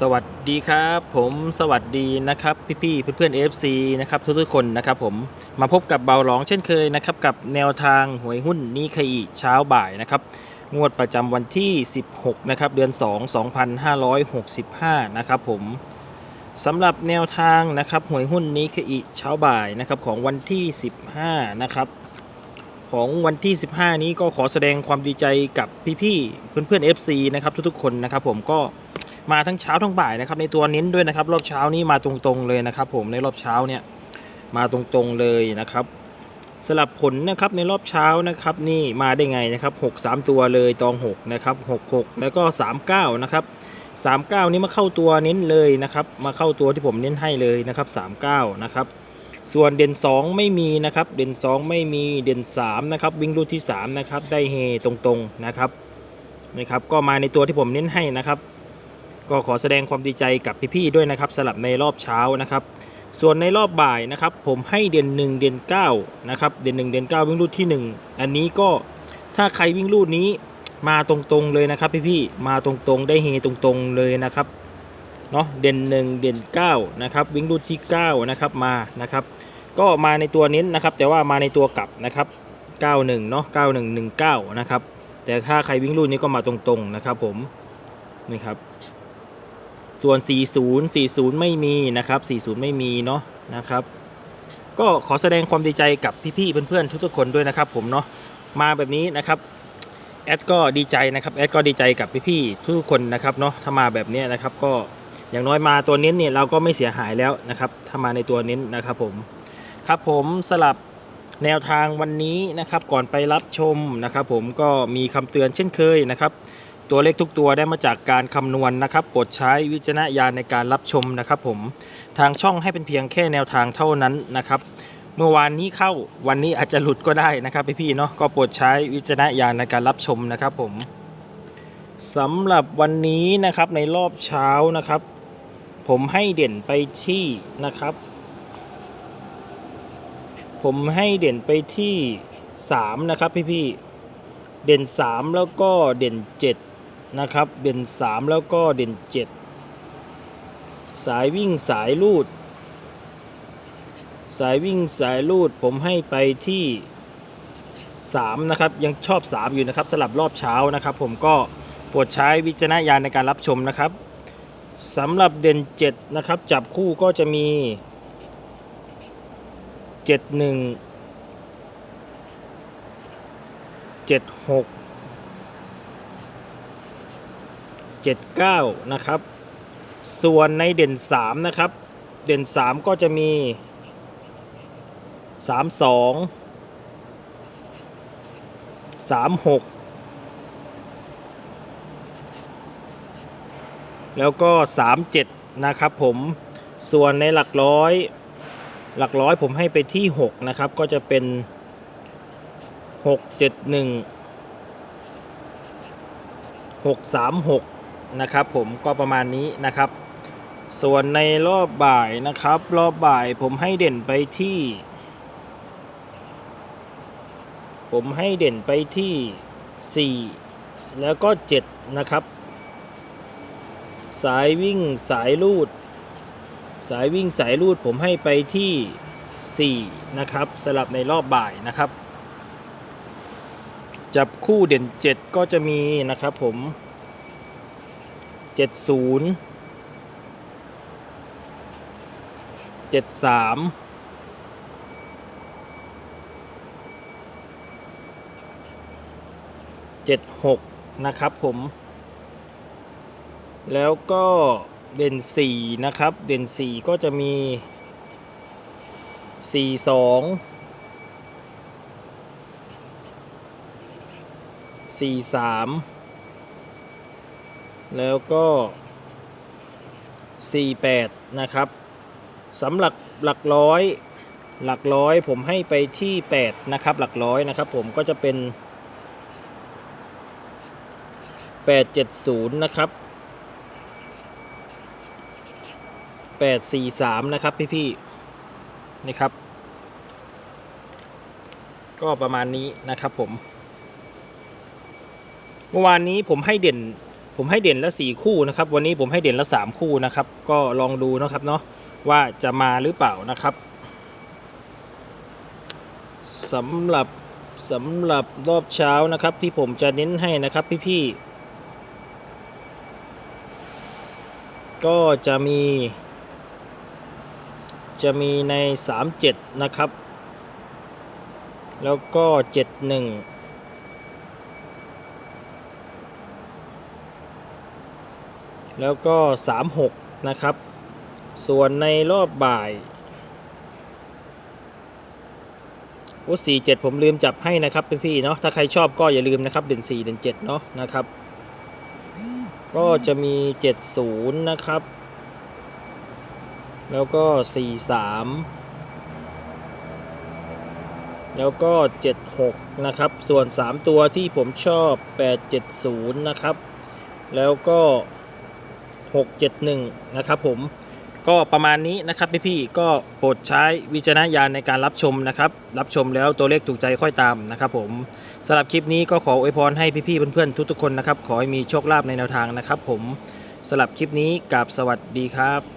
สวัสดีครับ ผมสวัสดีนะครับ พี่ๆเพื่อนๆ FC นะครับทุกๆคนนะครับผมมาพบกับเบาหลองเช่นเคยนะครับกับแนวทางหวยหุ้นนิเคอีเช้าบ่ายนะครับงวดประจำวันที่ 16นะครับเดือน 2 2565นะครับผมสำหรับแนวทางนะครับหวยหุ้นนิเคอีเช้าบ่ายนะครับของวันที่ 15นะครับของวันที่ 15 นี้ก็ขอแสดงความดีใจกับพี่ๆเพื่อนๆ FC นะครับทุกๆคนนะครับผมก็ มาทั้งเช้าทั้งบ่ายนะครับในตัวเน้นด้วยนะครับรอบเช้านี้มาตรงๆเลยนะครับ ผมในรอบเช้าเนี่ยมาตรงๆเลยนะครับสลับผลนะครับในรอบเช้านะครับนี่มาได้ไงนะครับ 6 3 ตัวเลยตอง 6 นะครับ 6 6 แล้วก็ 39 นะครับ 39 นี้มาเข้าตัวเน้นเลยนะครับ มาเข้าตัวที่ผมเน้นให้เลยนะครับ 39 นะครับ ส่วนเด่น 2 ไม่มีนะครับ เด่น 2 ไม่มีเด่น 3 นะครับ วิ่งรูดที่ 3 นะครับ ได้เฮตรงๆนะครับนะครับ ก็มาในตัวที่ผมเน้นให้นะครับ ก็ขอแสดงความดีใจกับพี่ๆด้วยนะครับสลับในรอบเช้านะครับ ส่วนในรอบบ่ายนะครับ ผมให้เด่น1เด่น9นะครับเด่น1เด่น9 วิ่งรูดที่ 1 อันนี้ก็ถ้าใครวิ่งรูดนี้มาตรงๆเลยนะครับพี่ๆมาตรงๆได้เฮตรงๆเลยนะครับเนาะเด่น1 เด่น9นะครับวิ่งรูดที่9นะครับมานะครับ ก็มาในตัวเน้นนะครับ แต่ว่ามาในตัวกลับนะครับ91เนาะ9119นะครับแต่ถ้าใครวิ่งรูดนี้ก็มาตรงๆนะครับผมนี่ครับ ส่วน 40 40 ไม่มีนะครับ 40 ไม่มีเนาะนะครับ ก็ขอแสดงความดีใจกับพี่ๆเพื่อนๆทุกๆคนด้วยนะครับ ผมเนาะมาแบบนี้นะครับแอดก็ดีใจนะครับแอดก็ดีใจกับพี่ๆทุกคนนะครับเนาะถ้ามาแบบนี้นะครับ ก็อย่างน้อยมาตัวเน้นเนี่ยเราก็ไม่เสียหายแล้วนะครับ ถ้ามาในตัวเน้นนะครับผมครับผมสลับแนวทางวันนี้นะครับ ก่อนไปรับชมนะครับ ผมก็มีคำเตือนเช่นเคยนะครับ ตัวเลขทุกตัวได้มาจากการคำนวณนะครับโปรดใช้วิจารณญาณในการรับชมนะครับผมทางช่องให้เป็นเพียงแค่แนวทางเท่านั้นนะครับ เมื่อวานนี้เข้าวันนี้อาจจะหลุดก็ได้นะครับพี่ๆเนาะก็โปรดใช้วิจารณญาณในการรับชมนะครับผมสำหรับวันนี้นะครับในรอบเช้านะครับ ผมให้เด่นไปที่นะครับ ผมให้เด่นไปที่ 3 นะครับพี่ๆเด่น 3 แล้วก็เด่น 7 นะครับเด่น 3 แล้วก็เด่น 7 สายวิ่งสายลูด สายวิ่งสายลูดผมให้ไปที่ 3 นะครับ ยังชอบ 3 อยู่นะครับสลับรอบเช้านะครับ ผมก็โปรดใช้วิจารณญาณในการรับชมนะครับสำหรับเด่น 7 นะครับ จับคู่ก็จะมี 71 76 79 นะครับ ส่วนในเด่น 3 นะครับ เด่น 3 ก็จะมี 32 36 แล้วก็ 37 นะครับผม ส่วนในหลักร้อย หลักร้อยผมให้ไปที่ 6 นะครับ ก็จะเป็น 6 7 1 6 3 6 นะครับ ผมก็ประมาณนี้นะครับ ส่วนในรอบบ่ายนะครับ รอบบ่ายผมให้เด่นไปที่ ผมให้เด่นไปที่ 4 แล้วก็7นะครับ สายวิ่งสายลูด สายวิ่งสายลูดผมให้ไปที่ 4 นะครับสลับในรอบบ่ายนะครับจับคู่เด่น 7 ก็จะมีนะครับผม 70 73 76นะครับผม แล้วก็เด่น4นะครับ เด่น4ก็จะมี42 43 แล้วก็ 48 นะครับสำหรับหลักร้อย หลักร้อยผมให้ไปที่ 8 นะครับ หลักร้อยนะครับ ผมก็จะเป็น 870 นะครับ 843 นะครับ พี่ๆนี่ครับ ก็ประมาณนี้นะครับผม เมื่อวานนี้ผมให้เด่น ผมให้เด่นละสี่คู่นะครับ วันนี้ผมให้เด่นละสามคู่นะครับ ก็ลองดูนะครับเนาะว่าจะมาหรือเปล่านะครับสำหรับสำหรับรอบเช้านะครับ ที่ผมจะเน้นให้นะครับพี่ๆก็จะมี จะมีใน 37 นะครับ แล้วก็ 71 แล้วก็ 36 นะครับ ส่วนในรอบบ่ายโอ้สี่เจ็ดผมลืมจับให้นะครับพี่ๆเนาะถ้าใครชอบก็อย่าลืมนะครับ เด่น4เด่น7เนาะนะครับ ก็จะมี70นย์นะครับ แล้วก็43แล้วก็ 76 นะครับ ส่วน 3 ตัวที่ผมชอบ 870 นะครับ แล้วก็ 671 นะครับผมก็ประมาณนี้นะครับพี่พี่ก็โปรดใช้วิจารณญาณในการรับชมนะครับ รับชมแล้วตัวเลขถูกใจค่อยตามนะครับผมสำหรับคลิปนี้ก็ขออวยพรให้พี่พี่เพื่อนๆทุกๆคนนะครับ ขอให้มีโชคลาภในแนวทางนะครับผมสำหรับคลิปนี้กับสวัสดีครับ